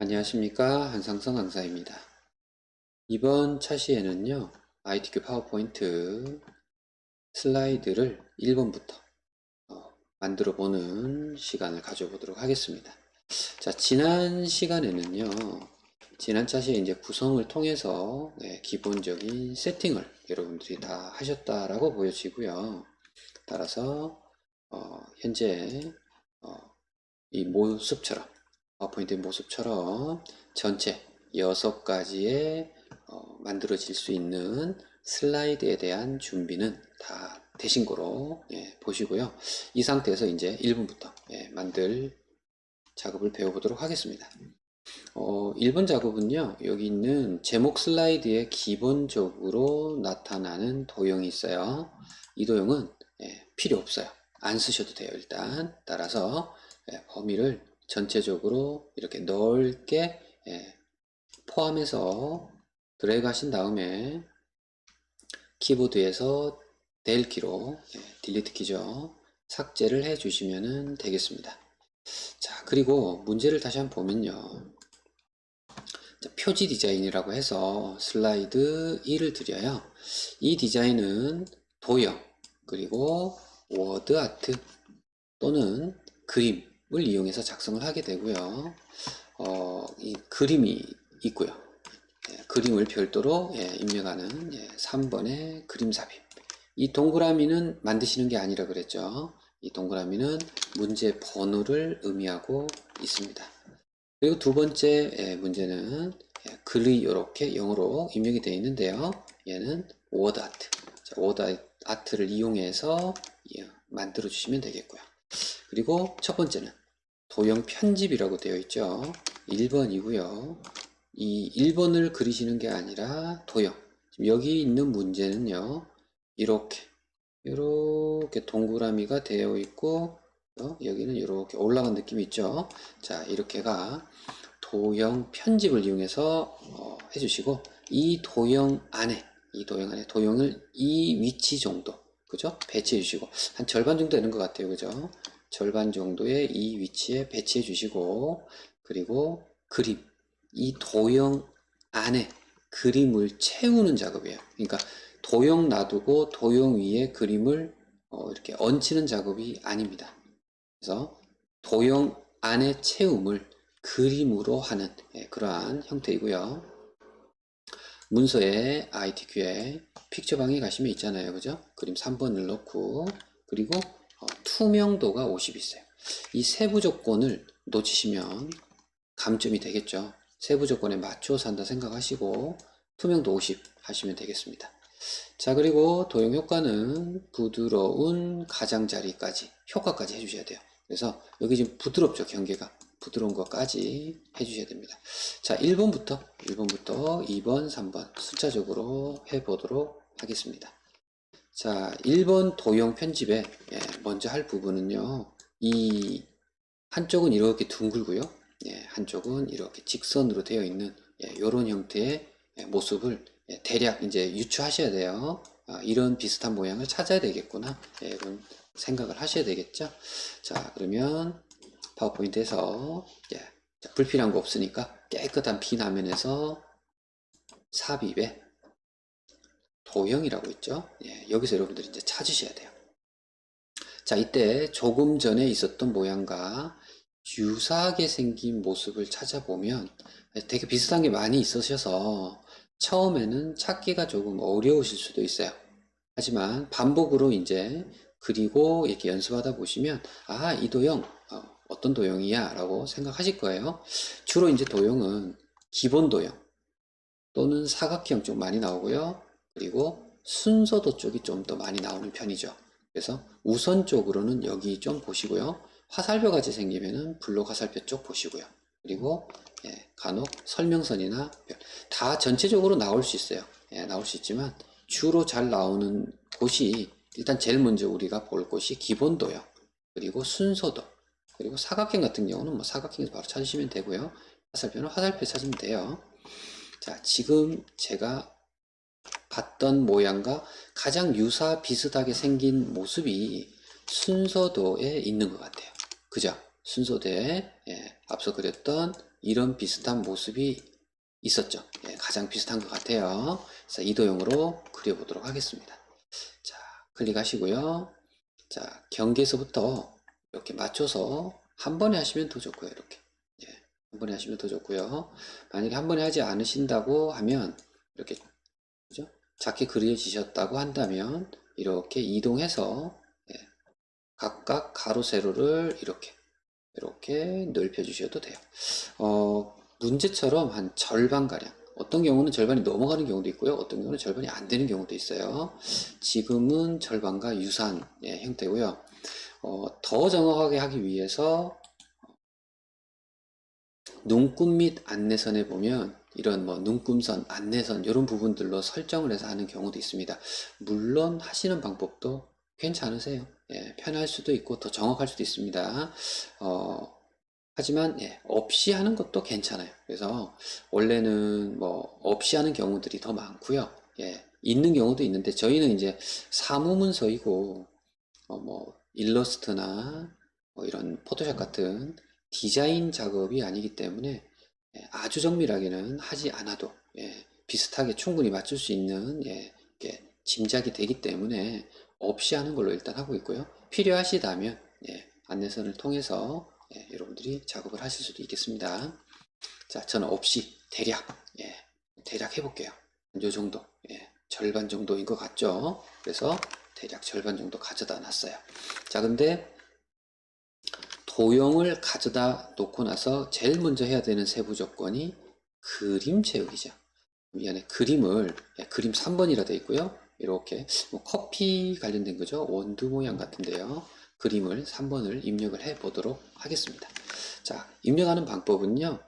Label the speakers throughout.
Speaker 1: 안녕하십니까 한상성 강사입니다. 이번 차시에는요 ITQ 파워포인트 슬라이드를 1번부터 만들어 보는 시간을 가져보도록 하겠습니다. 자 지난 시간에는요 지난 차시에 이제 구성을 통해서 네, 기본적인 세팅을 여러분들이 다 하셨다라고 보여지고요. 따라서 어, 현재 어, 이 모습처럼 파워포인트 모습처럼 전체 여섯 가지의 어, 만들어질 수 있는 슬라이드에 대한 준비는 다 되신 거로 예, 보시고요. 이 상태에서 이제 1분부터 예, 만들 작업을 배워보도록 하겠습니다. 어, 1번 작업은요, 여기 있는 제목 슬라이드에 기본적으로 나타나는 도형이 있어요. 이 도형은 예, 필요 없어요. 안 쓰셔도 돼요, 일단. 따라서 예, 범위를 전체적으로 이렇게 넓게 예, 포함해서 드래그 하신 다음에 키보드에서 델 키로 예, 딜리트 키죠. 삭제를 해 주시면 되겠습니다. 자, 그리고 문제를 다시 한번 보면요. 자, 표지 디자인이라고 해서 슬라이드 1을 드려요. 이 디자인은 도형, 그리고 워드 아트 또는 그림을 이용해서 작성을 하게 되고요. 어, 이 그림이 있고요. 예, 그림을 별도로 예, 입력하는 예, 3번의 그림 삽입. 이 동그라미는 만드시는 게 아니라 그랬죠. 이 동그라미는 문제 번호를 의미하고 있습니다. 그리고 두 번째 예, 문제는 예, 글이 이렇게 영어로 입력이 되어 있는데요. 얘는 워드 아트. 자, 워드 아트를 이용해서 예, 만들어 주시면 되겠고요. 그리고 첫 번째는 도형 편집이라고 되어 있죠. 1번이고요. 이 1번을 그리시는 게 아니라 도형. 여기 있는 문제는요. 이렇게 이렇게 동그라미가 되어 있고 어, 여기는 이렇게 올라간 느낌이 있죠. 자, 이렇게가 도형 편집을 이용해서 어, 해주시고 이 도형 안에 이 도형 안에 도형을 이 위치 정도 그죠? 배치해 주시고 한 절반 정도 되는 것 같아요. 그죠? 절반 정도의 이 위치에 배치해 주시고 그리고 그림 이 도형 안에 그림을 채우는 작업이에요. 그러니까 도형 놔두고 도형 위에 그림을 어, 이렇게 얹히는 작업이 아닙니다. 그래서 도형 안에 채움을 그림으로 하는 예, 그러한 형태이고요. 문서에 ITQ에 픽처방에 가시면 있잖아요. 그죠? 그림 3번을 넣고 그리고 어, 투명도가 50 있어요. 이 세부 조건을 놓치시면 감점이 되겠죠. 세부 조건에 맞춰서 한다 생각하시고 투명도 50 하시면 되겠습니다. 자 그리고 도형 효과는 부드러운 가장자리까지 효과까지 해주셔야 돼요. 그래서 여기 지금 부드럽죠 경계가 부드러운 것까지 해주셔야 됩니다. 자 1번부터 1번부터 2번 3번 숫자적으로 해보도록 하겠습니다. 자 1번 도형 편집에 예, 먼저 할 부분은요 이 한쪽은 이렇게 둥글고요 예, 한쪽은 이렇게 직선으로 되어 있는 이런 형태의 예, 모습을 예, 대략 이제 유추하셔야 돼요. 아, 이런 비슷한 모양을 찾아야 되겠구나. 예, 이런 생각을 하셔야 되겠죠. 자, 그러면 파워포인트에서 예, 자, 불필요한 거 없으니까 깨끗한 빈 화면에서 삽입에 도형이라고 있죠. 예, 여기서 여러분들이 이제 찾으셔야 돼요. 자, 이때 조금 전에 있었던 모양과 유사하게 생긴 모습을 찾아보면 되게 비슷한 게 많이 있으셔서 처음에는 찾기가 조금 어려우실 수도 있어요. 하지만 반복으로 이제 그리고 이렇게 연습하다 보시면 아, 이 도형 어, 떤 도형이야 라고 생각하실 거예요. 주로 이제 도형은 기본 도형 또는 사각형 쪽 많이 나오고요. 그리고 순서도 쪽이 좀 더 많이 나오는 편이죠. 그래서 우선적으로는 여기 좀 보시고요. 화살표 같이 생기면은 블록 화살표 쪽 보시고요. 그리고 예, 간혹 설명선이나 별, 다 전체적으로 나올 수 있어요. 예, 나올 수 있지만 주로 잘 나오는 곳이 일단 제일 먼저 우리가 볼 곳이 기본도요. 그리고 순서도. 그리고 사각형 같은 경우는 뭐 사각형에서 바로 찾으시면 되고요. 화살표는 화살표 찾으면 돼요. 자, 지금 제가 봤던 모양과 가장 유사 비슷하게 생긴 모습이 순서도에 있는 것 같아요. 그죠? 순서도에 예, 앞서 그렸던 이런 비슷한 모습이 있었죠. 예, 가장 비슷한 것 같아요. 그래서 이 도형으로 그려보도록 하겠습니다. 자, 클릭하시고요. 자, 경계에서부터 이렇게 맞춰서 한 번에 하시면 더 좋고요. 이렇게. 예, 한 번에 하시면 더 좋고요. 만약에 한 번에 하지 않으신다고 하면 이렇게 그죠? 작게 그려지셨다고 한다면 이렇게 이동해서 예, 각각 가로 세로를 이렇게 이렇게 넓혀 주셔도 돼요. 어, 문제처럼 한 절반 가량 어떤 경우는 절반이 넘어가는 경우도 있고요. 어떤 경우는 절반이 안 되는 경우도 있어요. 지금은 절반과 유사한 예, 형태고요. 어, 더 정확하게 하기 위해서 눈금 및 안내선에 보면 이런 뭐 눈금선, 안내선 이런 부분들로 설정을 해서 하는 경우도 있습니다. 물론 하시는 방법도 괜찮으세요. 예, 편할 수도 있고 더 정확할 수도 있습니다. 어, 하지만 예, 없이 하는 것도 괜찮아요. 그래서 원래는 뭐 없이 하는 경우들이 더 많고요. 예, 있는 경우도 있는데 저희는 이제 사무문서이고 어, 뭐 일러스트나 뭐 이런 포토샵 같은 디자인 작업이 아니기 때문에 예, 아주 정밀하게는 하지 않아도 예, 비슷하게 충분히 맞출 수 있는 예, 짐작이 되기 때문에 없이 하는 걸로 일단 하고 있고요. 필요하시다면 예, 안내선을 통해서 예, 여러분들이 작업을 하실 수도 있겠습니다. 자, 저는 없이 대략 예, 대략 해볼게요. 요 정도 예, 절반 정도인 것 같죠? 그래서 대략 절반 정도 가져다 놨어요. 자, 근데 도형을 가져다 놓고 나서 제일 먼저 해야 되는 세부 조건이 그림 채우기죠. 이 안에 그림을 예, 그림 3번이라 되어 있고요. 이렇게 뭐 커피 관련된 거죠. 원두 모양 같은데요. 그림을 3번을 입력을 해 보도록 하겠습니다. 자, 입력하는 방법은요.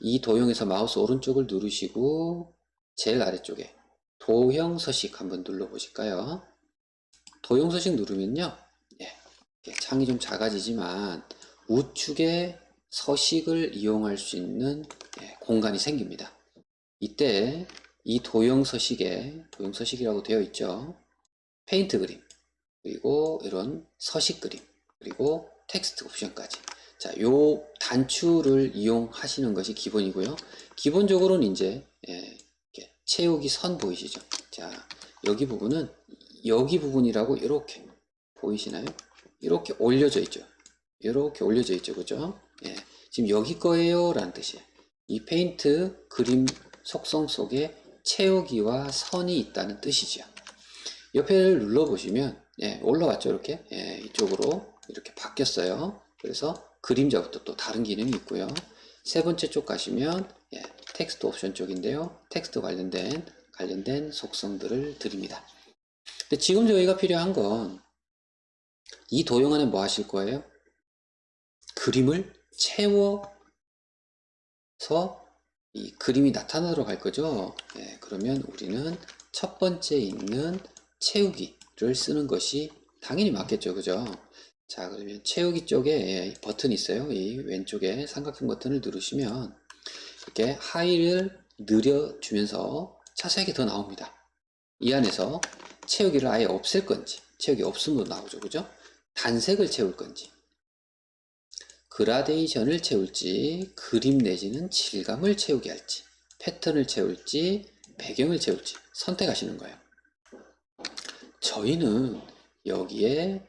Speaker 1: 이 도형에서 마우스 오른쪽을 누르시고 제일 아래쪽에 도형 서식 한번 눌러 보실까요? 도형 서식 누르면요. 예, 창이 좀 작아지지만 우측에 서식을 이용할 수 있는 예, 공간이 생깁니다. 이때 이 도형 서식에 도형 서식이라고 되어 있죠. 페인트 그림 그리고 이런 서식 그림 그리고 텍스트 옵션까지 자, 요 단추를 이용하시는 것이 기본이고요. 기본적으로는 이제 예, 채우기 선 보이시죠? 자, 여기 부분은 여기 부분이라고 이렇게 보이시나요? 이렇게 올려져 있죠. 이렇게 올려져 있죠. 그죠? 예. 지금 여기 거예요. 라는 뜻이에요. 이 페인트 그림 속성 속에 채우기와 선이 있다는 뜻이죠. 옆에를 눌러보시면, 예, 올라왔죠. 이렇게. 예, 이쪽으로 이렇게 바뀌었어요. 그래서 그림자부터 또 다른 기능이 있고요. 세 번째 쪽 가시면, 예, 텍스트 옵션 쪽인데요. 텍스트 관련된, 관련된 속성들을 드립니다. 근데 지금 저희가 필요한 건, 이 도형 안에 뭐 하실 거예요? 그림을 채워서 이 그림이 나타나도록 할 거죠. 예, 그러면 우리는 첫 번째 있는 채우기 를 쓰는 것이 당연히 맞겠죠. 그죠? 자, 그러면 채우기 쪽에 예, 버튼이 있어요. 이 왼쪽에 삼각형 버튼을 누르시면 이렇게 하이를 느려주면서 차수하게 더 나옵니다. 이 안에서 채우기를 아예 없앨 건지, 채우기 없음으로 나오죠. 그죠? 단색을 채울 건지, 그라데이션을 채울지, 그림 내지는 질감을 채우게 할지, 패턴을 채울지, 배경을 채울지 선택하시는 거예요. 저희는 여기에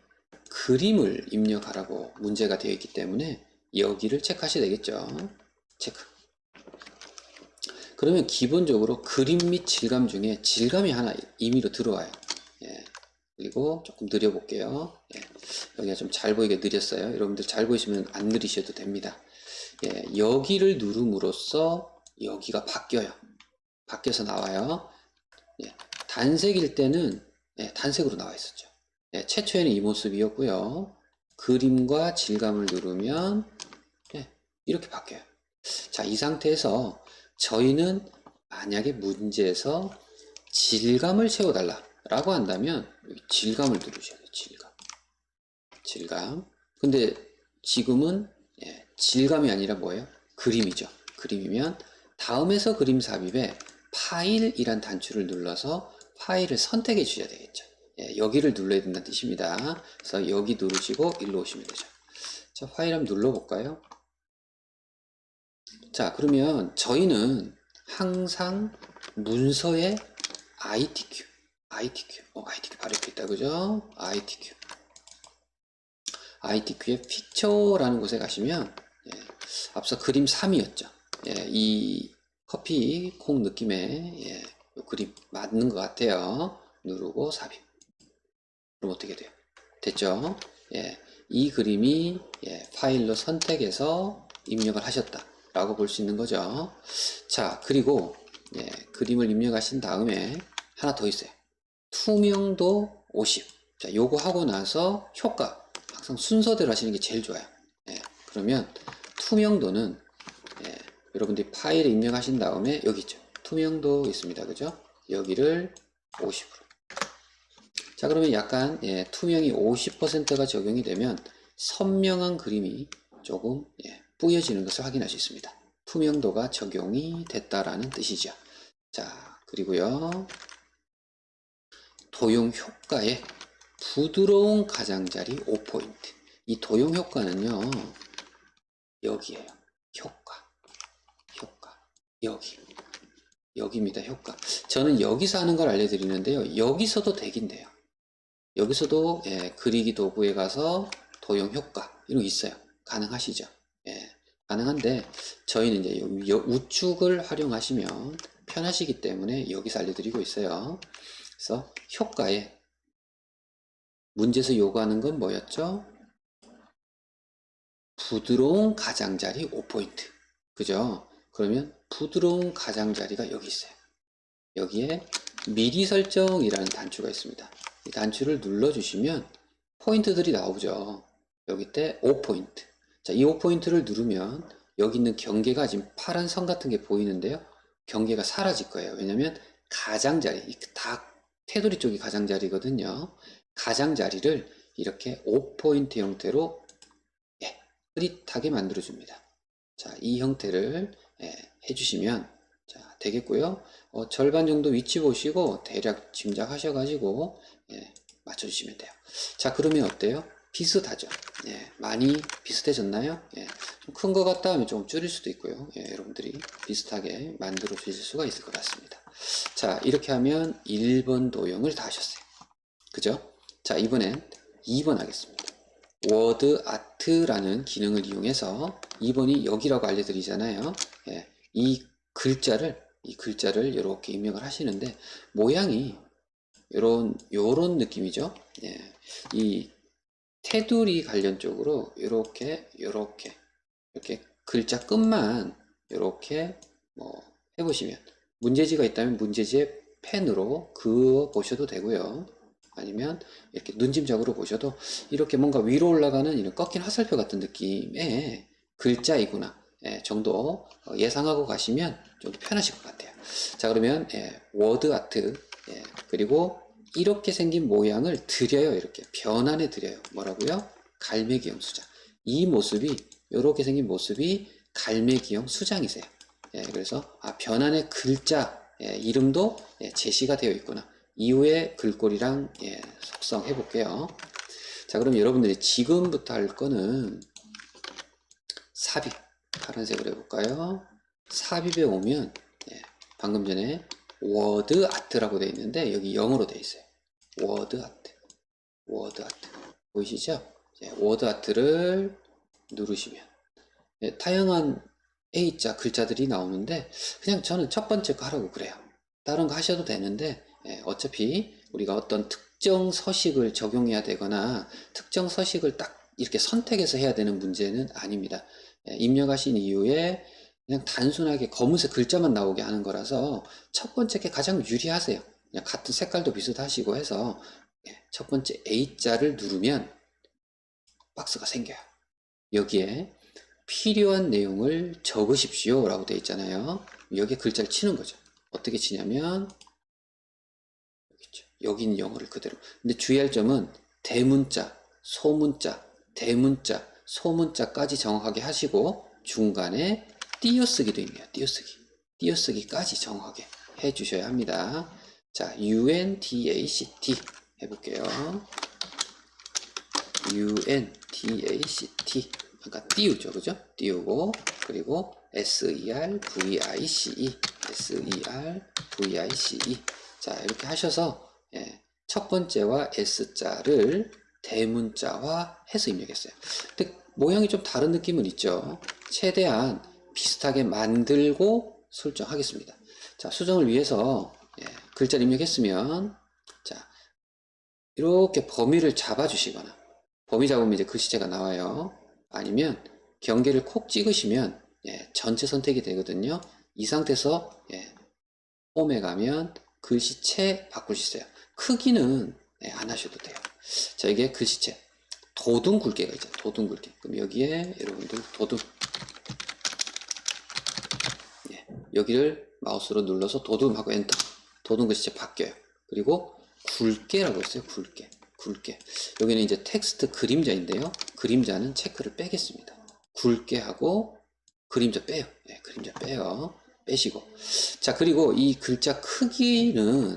Speaker 1: 그림을 입력하라고 문제가 되어 있기 때문에 여기를 체크하셔야 되겠죠. 체크. 그러면 기본적으로 그림 및 질감 중에 질감이 하나 임의로 들어와요. 예. 그리고 조금 느려볼게요. 예. 여기가 좀 잘 보이게 느렸어요. 여러분들 잘 보이시면 안 느리셔도 됩니다. 예. 여기를 누름으로써 여기가 바뀌어요. 바뀌어서 나와요. 예. 단색일 때는 예, 단색으로 나와 있었죠. 예, 최초에는 이 모습이었고요. 그림과 질감을 누르면 예, 이렇게 바뀌어요. 자, 이 상태에서 저희는 만약에 문제에서 질감을 채워달라 라고 한다면 여기 질감을 누르셔야 돼요. 질감. 질감. 근데 지금은 예, 질감이 아니라 뭐예요? 그림이죠. 그림이면 다음에서 그림 삽입에 파일이란 단추를 눌러서 파일을 선택해 주셔야 되겠죠. 예, 여기를 눌러야 된다는 뜻입니다. 그래서 여기 누르시고 일로 오시면 되죠. 자, 파일 한번 눌러볼까요? 자, 그러면 저희는 항상 문서에 ITQ, ITQ, 어, ITQ 바로 옆에 있다, 그죠? ITQ. ITQ의 픽처라는 곳에 가시면, 예, 앞서 그림 3이었죠. 예, 이 커피 콩 느낌의, 예, 요 그림 맞는 것 같아요. 누르고 삽입. 그럼 어떻게 돼요? 됐죠? 예, 이 그림이 예, 파일로 선택해서 입력을 하셨다 라고 볼 수 있는 거죠. 자, 그리고 예, 그림을 입력하신 다음에 하나 더 있어요. 투명도 50. 자, 요거 하고 나서 효과 항상 순서대로 하시는 게 제일 좋아요. 예, 그러면 투명도는 예, 여러분들이 파일에 입력하신 다음에 여기 있죠. 투명도 있습니다. 그죠? 여기를 50으로. 자, 그러면 약간 예, 투명이 50%가 적용이 되면 선명한 그림이 조금 예, 뿌여지는 것을 확인할 수 있습니다. 투명도가 적용이 됐다라는 뜻이죠. 자, 그리고요. 도용 효과에 부드러운 가장자리 5포인트. 이 도용 효과는요. 여기에요. 효과. 효과. 여기. 여기입니다. 효과. 저는 여기서 하는 걸 알려드리는데요. 여기서도 되긴 돼요. 여기서도 예, 그리기 도구에 가서 도용 효과 이런 거 있어요. 가능하시죠? 예, 가능한데 저희는 이제 우측을 활용하시면 편하시기 때문에 여기서 알려드리고 있어요. 그래서 효과에 문제에서 요구하는 건 뭐였죠? 부드러운 가장자리 5포인트. 그죠? 그러면 부드러운 가장자리가 여기 있어요. 여기에 미리 설정이라는 단추가 있습니다. 이 단추를 눌러주시면 포인트들이 나오죠. 여기 때 5포인트. 자, 이 5포인트를 누르면 여기 있는 경계가 지금 파란 선 같은 게 보이는데요. 경계가 사라질 거예요. 왜냐면 가장자리, 이다 테두리 쪽이 가장자리거든요. 가장자리를 이렇게 5포인트 형태로 예, 흐릿하게 만들어줍니다. 자, 이 형태를 예, 해주시면 자, 되겠고요. 어, 절반 정도 위치 보시고 대략 짐작하셔가지고 예, 맞춰주시면 돼요. 자, 그러면 어때요? 비슷하죠? 예, 많이 비슷해졌나요? 예, 좀큰것 같다 하면 좀 줄일 수도 있고요. 예, 여러분들이 비슷하게 만들어 주실 수가 있을 것 같습니다. 자, 이렇게 하면 1번 도형을 다 하셨어요. 그죠? 자, 이번엔 2번 하겠습니다. 워드 아트라는 기능을 이용해서 2번이 여기라고 알려드리잖아요. 예, 이 글자를 이 글자를 이렇게 입력을 하시는데 모양이 요런 요런 느낌이죠. 예, 이 테두리 관련 쪽으로 이렇게 이렇게 이렇게 글자 끝만 이렇게 뭐 해보시면 문제지가 있다면 문제지의 펜으로 그어 보셔도 되고요. 아니면 이렇게 눈짐작으로 보셔도 이렇게 뭔가 위로 올라가는 이런 꺾인 화살표 같은 느낌의 글자이구나 예, 정도 어, 예상하고 가시면 좀더 편하실 것 같아요. 자 그러면 예, 워드 아트 예, 그리고 이렇게 생긴 모양을 드려요 이렇게 변환해 드려요 뭐라고요? 갈매기형 수장 이 모습이 이렇게 생긴 모습이 갈매기형 수장이세요. 예, 그래서 아, 변환의 글자 예, 이름도 예, 제시가 되어 있구나. 이후에 글꼴이랑 예, 속성 해볼게요. 자, 그럼 여러분들이 지금부터 할 거는 삽입 파란색으로 해볼까요? 삽입에 오면 예, 방금 전에 워드 아트라고 되어 있는데 여기 영어로 되어 있어요. 워드 아트, 워드 아트 보이시죠? 예, 워드 아트를 누르시면 예, 다양한 A자 글자들이 나오는데 그냥 저는 첫 번째 거 하라고 그래요. 다른 거 하셔도 되는데 예, 어차피 우리가 어떤 특정 서식을 적용해야 되거나 특정 서식을 딱 이렇게 선택해서 해야 되는 문제는 아닙니다. 예, 입력하신 이후에 그냥 단순하게 검은색 글자만 나오게 하는 거라서 첫 번째 게 가장 유리하세요. 그냥 같은 색깔도 비슷하시고 해서 예, 첫 번째 A자를 누르면 박스가 생겨요. 여기에 필요한 내용을 적으십시오 라고 되어 있잖아요. 여기에 글자를 치는 거죠. 어떻게 치냐면 여기 있는 영어를 그대로. 근데 주의할 점은 대문자, 소문자, 대문자, 소문자까지 정확하게 하시고 중간에 띄어쓰기도 있네요. 띄어쓰기. 띄어쓰기까지 정확하게 해 주셔야 합니다. 자, UNDACT 해볼게요. UNDACT 그러니까 띄우죠, 그죠? 띄우고 그리고 SER VICE, SER VICE. 자 이렇게 하셔서 예, 첫 번째와 S자를 대문자화 해서 입력했어요. 근데 모양이 좀 다른 느낌은 있죠. 최대한 비슷하게 만들고 설정하겠습니다. 자, 수정을 위해서 예, 글자를 입력했으면 자, 이렇게 범위를 잡아주시거나 범위 잡으면 이제 글씨체가 나와요. 아니면 경계를 콕 찍으시면 예, 전체 선택이 되거든요. 이 상태에서 예, 홈에 가면 글씨체 바꿀 수 있어요. 크기는 예, 안 하셔도 돼요. 자, 이게 글씨체. 도둠 굵게가 있죠. 도둠 굵게. 그럼 여기에 여러분들 도둠. 예, 여기를 마우스로 눌러서 도둠하고 엔터. 도둠 글씨체 바뀌어요. 그리고 굵게라고 했어요. 굵게. 굵게. 여기는 이제 텍스트 그림자인데요. 그림자는 체크를 빼겠습니다. 굵게 하고 그림자 빼요. 예, 그림자 빼요. 빼시고. 자, 그리고 이 글자 크기는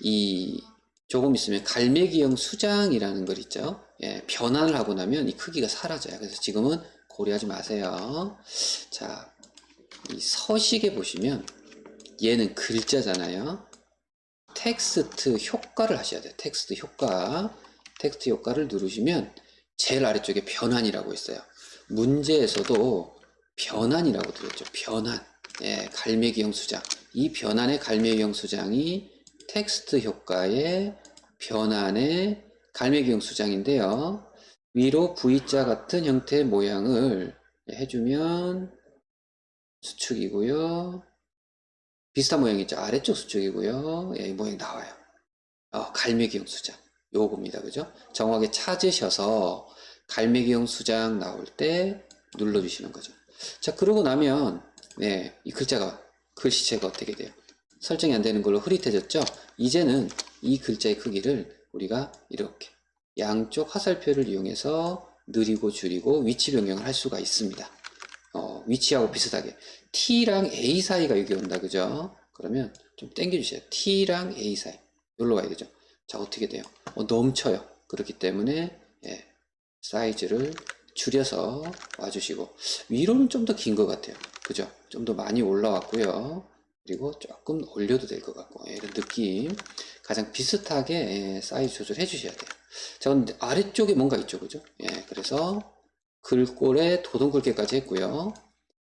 Speaker 1: 이 조금 있으면 갈매기형 수장이라는 걸 있죠. 예, 변환을 하고 나면 이 크기가 사라져요. 그래서 지금은 고려하지 마세요. 자, 이 서식에 보시면 얘는 글자잖아요. 텍스트 효과를 하셔야 돼요. 텍스트 효과. 텍스트 효과를 누르시면 제일 아래쪽에 변환이라고 있어요. 문제에서도 변환이라고 들었죠. 변환. 예, 갈매기형 수장. 이 변환의 갈매기형 수장이 텍스트 효과의 변환의 갈매기형 수장인데요. 위로 V자 같은 형태의 모양을 해주면 수축이고요. 비슷한 모양 있죠. 아래쪽 수축이고요. 예, 이 모양이 나와요. 어, 갈매기형 수장. 요겁니다. 그죠? 정확하게 찾으셔서 갈매기형 수장 나올 때 눌러주시는 거죠. 자, 그러고 나면, 네, 이 글자가, 글씨체가 어떻게 돼요? 설정이 안 되는 걸로 흐릿해졌죠? 이제는 이 글자의 크기를 우리가 이렇게 양쪽 화살표를 이용해서 느리고 줄이고 위치 변경을 할 수가 있습니다. 어, 위치하고 비슷하게. T랑 A 사이가 여기 온다, 그죠? 그러면 좀 당겨주세요. T랑 A 사이. 여기로 가야 되죠? 자, 어떻게 돼요? 어, 넘쳐요. 그렇기 때문에, 예, 사이즈를 줄여서 와주시고, 위로는 좀 더 긴 것 같아요. 그죠? 좀 더 많이 올라왔고요. 그리고 조금 올려도 될 것 같고, 예, 이런 느낌. 가장 비슷하게 예, 사이즈 조절해 주셔야 돼요. 자, 근데 아래쪽에 뭔가 있죠, 그죠? 예, 그래서 글꼴에 도동 굵게까지 했고요.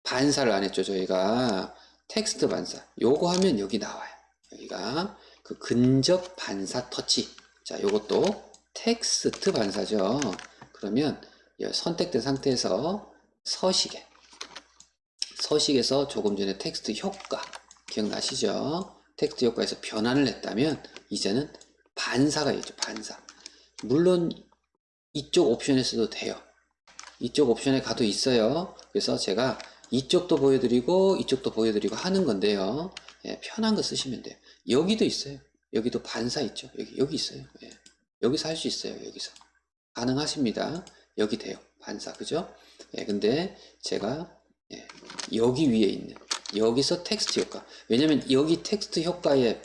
Speaker 1: 반사를 안 했죠, 저희가. 텍스트 반사. 요거 하면 여기 나와요. 여기가 그 근접 반사 터치. 자, 요것도 텍스트 반사죠. 그러면 이 선택된 상태에서 서식에 서식에서 조금 전에 텍스트 효과 기억나시죠? 텍스트 효과에서 변환을 했다면 이제는 반사가 있죠. 반사. 물론 이쪽 옵션에 써도 돼요. 이쪽 옵션에 가도 있어요. 그래서 제가 이쪽도 보여드리고 이쪽도 보여드리고 하는 건데요. 예, 편한 거 쓰시면 돼요. 여기도 있어요. 여기도 반사 있죠. 여기 여기 있어요. 예, 여기서 할 수 있어요. 여기서 가능하십니다. 여기 돼요. 반사 그죠? 예, 근데 제가 예, 여기 위에 있는 여기서 텍스트 효과. 왜냐면 여기 텍스트 효과의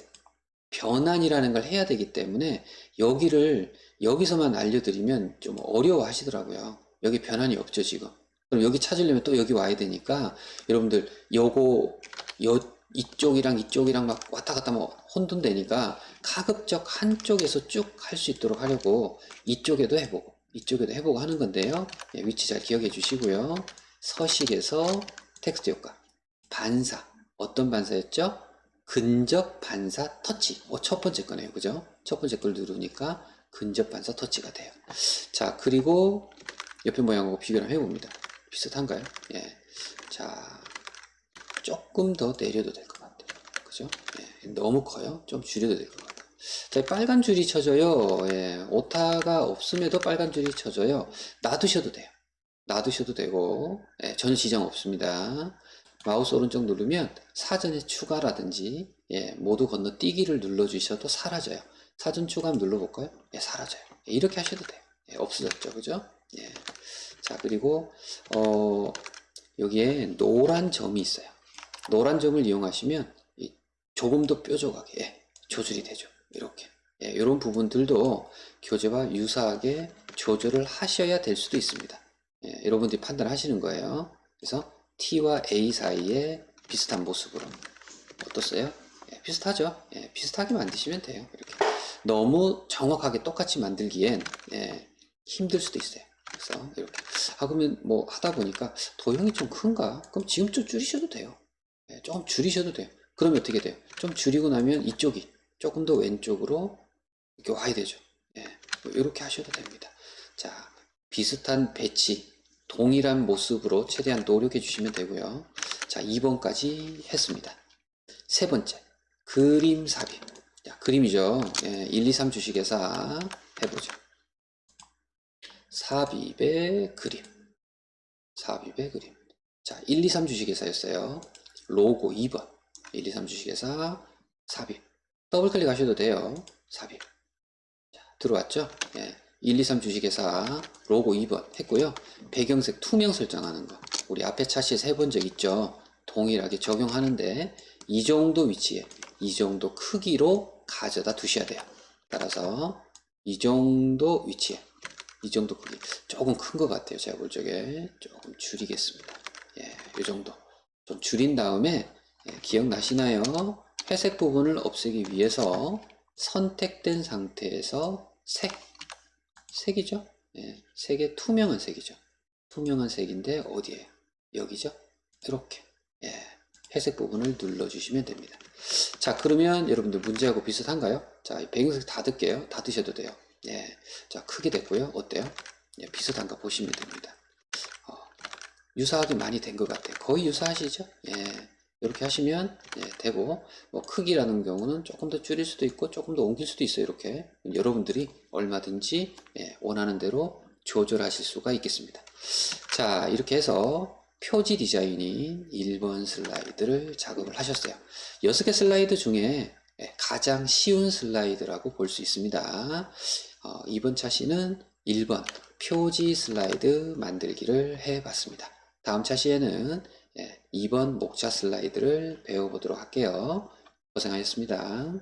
Speaker 1: 변환이라는 걸 해야 되기 때문에 여기를 여기서만 알려드리면 좀 어려워 하시더라고요. 여기 변환이 없죠, 지금. 그럼 여기 찾으려면 또 여기 와야 되니까 여러분들 요거 요 이쪽이랑 이쪽이랑 막 왔다 갔다 뭐 혼돈되니까 가급적 한쪽에서 쭉 할 수 있도록 하려고 이쪽에도 해보고 이쪽에도 해보고 하는 건데요. 예, 위치 잘 기억해 주시고요. 서식에서 텍스트 효과 반사 어떤 반사였죠? 근접 반사 터치. 어, 첫 번째 거네요. 그죠? 첫 번째 걸 누르니까 근접 반사 터치가 돼요. 자, 그리고 옆에 모양하고 비교를 해봅니다. 비슷한가요? 예. 자, 조금 더 내려도 될 것 같아요. 그죠? 예. 너무 커요. 좀 줄여도 될 것 같아요. 자, 빨간 줄이 쳐져요. 예. 오타가 없음에도 빨간 줄이 쳐져요. 놔두셔도 돼요. 놔두셔도 되고, 예. 전혀 지장 없습니다. 마우스 오른쪽 누르면 사전에 추가라든지 예, 모두 건너뛰기를 눌러주셔도 사라져요. 사전 추가 눌러볼까요? 예, 사라져요. 예, 이렇게 하셔도 돼요. 예, 없어졌죠, 그죠? 예. 자 그리고 어, 여기에 노란 점이 있어요. 노란 점을 이용하시면 이 조금 더 뾰족하게 예, 조절이 되죠. 이렇게 예, 이런 부분들도 교재와 유사하게 조절을 하셔야 될 수도 있습니다. 예, 여러분들이 판단하시는 거예요. 그래서 T와 A 사이에 비슷한 모습으로 어떻어요? 예, 비슷하죠? 예, 비슷하게 만드시면 돼요. 이렇게 너무 정확하게 똑같이 만들기엔 예, 힘들 수도 있어요. 그래서 이렇게 아 그러면 뭐 하다 보니까 도형이 좀 큰가? 그럼 지금 좀 줄이셔도 돼요. 예, 조금 줄이셔도 돼요. 그러면 어떻게 돼요? 좀 줄이고 나면 이쪽이 조금 더 왼쪽으로 이렇게 와야 되죠. 예, 뭐 이렇게 하셔도 됩니다. 자, 비슷한 배치, 동일한 모습으로 최대한 노력해 주시면 되고요. 자, 2번까지 했습니다. 세 번째, 그림 삽입. 자, 그림이죠. 예, 1, 2, 3 주식회사 해보죠. 삽입의 그림. 삽입의 그림. 자, 1, 2, 3 주식회사였어요. 로고 2번. 1, 2, 3 주식회사 삽입. 더블 클릭하셔도 돼요. 삽입. 자, 들어왔죠? 예. 1, 2, 3 주식회사 로고 2번 했고요. 배경색 투명 설정하는 거. 우리 앞에 차시에서 해본 적 있죠? 동일하게 적용하는데 이 정도 위치에 이 정도 크기로 가져다 두셔야 돼요. 따라서 이 정도 위치에 이 정도 크기 조금 큰 것 같아요. 제가 볼 적에 조금 줄이겠습니다. 예, 이 정도 좀 줄인 다음에 예, 기억나시나요? 회색 부분을 없애기 위해서 선택된 상태에서 색 색이죠? 예, 색의 투명한 색이죠. 투명한 색인데 어디에요? 여기죠? 이렇게 예, 회색 부분을 눌러주시면 됩니다. 자 그러면 여러분들 문제하고 비슷한가요? 자이 배경색 다 넣을게요. 다 드셔도 돼요. 예, 자 크게 됐고요. 어때요? 예, 비슷한가 보시면 됩니다. 어, 유사하게 많이 된 것 같아요. 거의 유사하시죠? 예, 이렇게 하시면 예, 되고 뭐 크기라는 경우는 조금 더 줄일 수도 있고 조금 더 옮길 수도 있어요. 이렇게 여러분들이 얼마든지 예, 원하는 대로 조절하실 수가 있겠습니다. 자 이렇게 해서 표지 디자인인 1번 슬라이드를 작업을 하셨어요. 6개 슬라이드 중에 예, 가장 쉬운 슬라이드라고 볼 수 있습니다. 어, 이번 차시는 1번 표지 슬라이드 만들기를 해 봤습니다. 다음 차시에는 예, 2번 목차 슬라이드를 배워보도록 할게요. 고생하셨습니다.